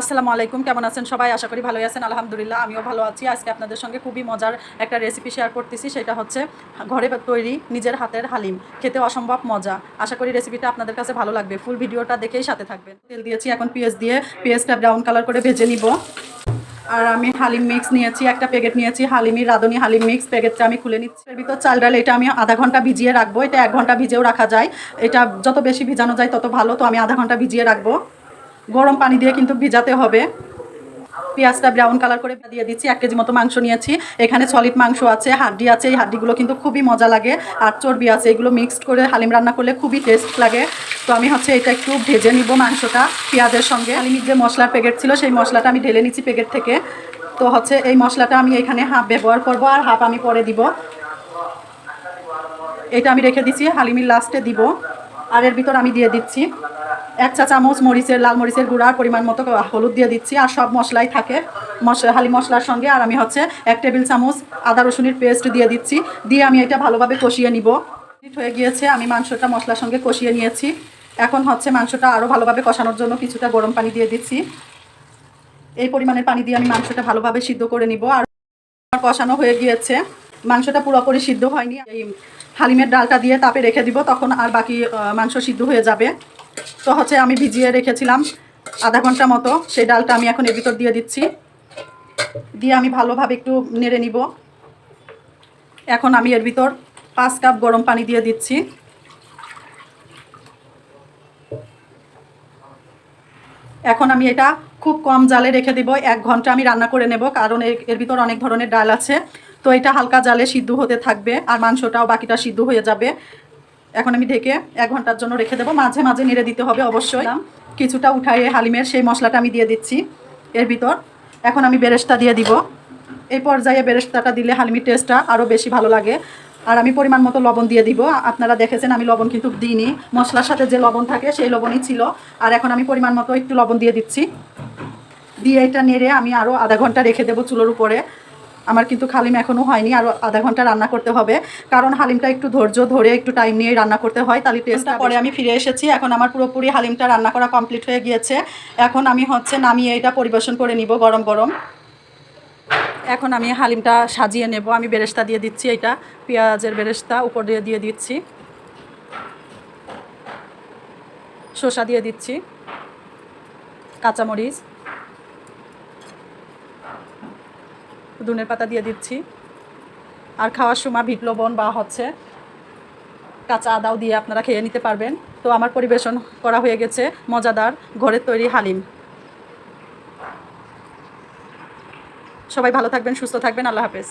আসসালামু আলাইকুম, কেমন আছেন সবাই? আশা করি ভালোই আছেন, আলহামদুলিল্লাহ, আমিও ভালো আছি। আজকে আপনাদের সঙ্গে খুবই মজার একটা রেসিপি শেয়ার করতেছি, সেটা হচ্ছে ঘরে তৈরি নিজের হাতের হালিম। খেতে অসম্ভব মজা। আশা করি রেসিপিটা আপনাদের কাছে ভালো লাগবে। ফুল ভিডিওটা দেখেই সাথে থাকবেন। তেল দিয়েছি, এখন পেঁয়াজ দিয়ে পেঁয়াজটা ব্রাউন কালার করে ভেজে নিব। আর আমি হালিম মিক্স নিয়েছি, একটা প্যাকেট নিয়েছি, হালিমি রাঁধুনি হালিম মিক্স প্যাকেটটা আমি খুলে নিচ্ছি। এর ভিতর চাল ডাল, এটা আমি আধা ঘণ্টা ভিজিয়ে রাখব। এটা এক ঘণ্টা ভিজেও রাখা যায়। এটা যত বেশি ভিজানো যায় তত ভালো। তো আমি আধা ঘণ্টা ভিজিয়ে রাখব। গরম পানি দিয়ে কিন্তু ভিজাতে হবে। পেঁয়াজটা ব্রাউন কালার করে দিয়ে দিচ্ছি, এক কেজি মতো মাংস নিয়েছি। এখানে সলিড মাংস আছে, হাড্ডি আছে, এই হাড্ডিগুলো কিন্তু খুবই মজা লাগে। আর চর্বি আছে, এগুলো মিক্সড করে হালিম রান্না করলে খুবই টেস্ট লাগে। তো আমি হচ্ছে এটা একটু ভেজে নিব মাংসটা পেঁয়াজের সঙ্গে। হালিমির যে মশলার প্যাকেট ছিল, সেই মশলাটা আমি ঢেলে নিচ্ছি প্যাকেট থেকে। তো হচ্ছে এই মশলাটা আমি এখানে হাফ ব্যবহার করব আর হাফ আমি পরে দিব। এটা আমি রেখে দিচ্ছি, হালিমির লাস্টে দিব। আর এর ভিতর আমি দিয়ে দিচ্ছি। এক চা চামচ মরিচের, লাল মরিচের গুঁড়ার পরিমাণ মতো হলুদ দিয়ে দিচ্ছি আর সব মশলাই থাকে। মশলা হালি মশলার সঙ্গে আর আমি হচ্ছে এক টেবিল চামচ আদা রসুনের পেস্ট দিয়ে দিচ্ছি। দিয়ে আমি এটা ভালোভাবে কষিয়ে নিব। হয়ে গিয়েছে, আমি মাংসটা মশলার সঙ্গে কষিয়ে নিয়েছি। এখন হচ্ছে মাংসটা আরও ভালোভাবে কষানোর জন্য কিছুটা গরম পানি দিয়ে দিচ্ছি। এই পরিমাণের পানি দিয়ে আমি মাংসটা ভালোভাবে সিদ্ধ করে নিব। আর কষানো হয়ে গিয়েছে। মাংসটা পুরোপুরি সিদ্ধ হয়নি। এই হালিমের ডালটা দিয়ে তাপে রেখে দিব, তখন আর বাকি মাংস সিদ্ধ হয়ে যাবে। তো হচ্ছে আমি ভিজিয়ে রেখেছিলাম আধা ঘণ্টা মতো। সেই ডালটা আমি এখন এর ভিতর দিয়ে দিচ্ছি। দিয়ে আমি ভালোভাবে একটু নেড়ে নিব। এখন আমি এর ভিতর পাঁচ কাপ গরম পানি দিয়ে দিচ্ছি। এখন আমি এটা খুব কম জালে রেখে দিব। এক ঘণ্টা আমি রান্না করে নেব, কারণ এর এর ভিতর অনেক ধরনের ডাল আছে। তো এটা হালকা জালে সিদ্ধ হতে থাকবে, আর মাংসটাও বাকিটা সিদ্ধ হয়ে যাবে। এখন আমি ঢেকে এক ঘণ্টার জন্য রেখে দেবো। মাঝে মাঝে নেড়ে দিতে হবে অবশ্যই। কিছুটা উঠাইয়ে হালিমের সেই মশলাটা আমি দিয়ে দিচ্ছি এর ভিতর। এখন আমি বেরেস্তা দিয়ে দিব। এই পর্যায়ে বেরেস্তাটা দিলে হালিমির টেস্টটা আরও বেশি ভালো লাগে। আর আমি পরিমাণ মতো লবণ দিয়ে দিব। আপনারা দেখেছেন আমি লবণ কিন্তু দিইনি। মশলার সাথে যে লবণ থাকে সেই লবণই ছিল। আর এখন আমি পরিমাণ মতো একটু লবণ দিয়ে দিচ্ছি। দিয়ে এটা নেড়ে আমি আরও আধা ঘণ্টা রেখে দেবো চুলোর উপরে। আমার কিন্তু হালিম এখনও হয়নি আরও আধা ঘণ্টা রান্না করতে হবে। কারণ হালিমটা একটু ধৈর্য ধরে একটু টাইম নিয়ে রান্না করতে হয় তাহলে টেস্টটা পরে আমি ফিরে এসেছি। এখন আমার পুরোপুরি হালিমটা রান্না করা কমপ্লিট হয়ে গিয়েছে। এখন আমি হচ্ছে নামিয়ে এটা পরিবেশন করে নিব গরম গরম। এখন আমি হালিমটা সাজিয়ে নেব। আমি বেরেস্তা দিয়ে দিচ্ছি এটা পেঁয়াজের বেরেস্তা উপর দিয়ে দিয়ে দিচ্ছি। শসা দিয়ে দিচ্ছি। কাঁচামরিচ। ধনের পাতা দিয়ে দিচ্ছি। আর খাওয়ার সময় ভিট লবণ বা হচ্ছে কাঁচা আদাও দিয়ে আপনারা খেয়ে নিতে পারবেন। তো আমার পরিবেশন করা হয়ে গেছে মজাদার ঘরের তৈরি হালিম। সবাই ভালো থাকবেন, সুস্থ থাকবেন, আল্লাহ হাফেজ।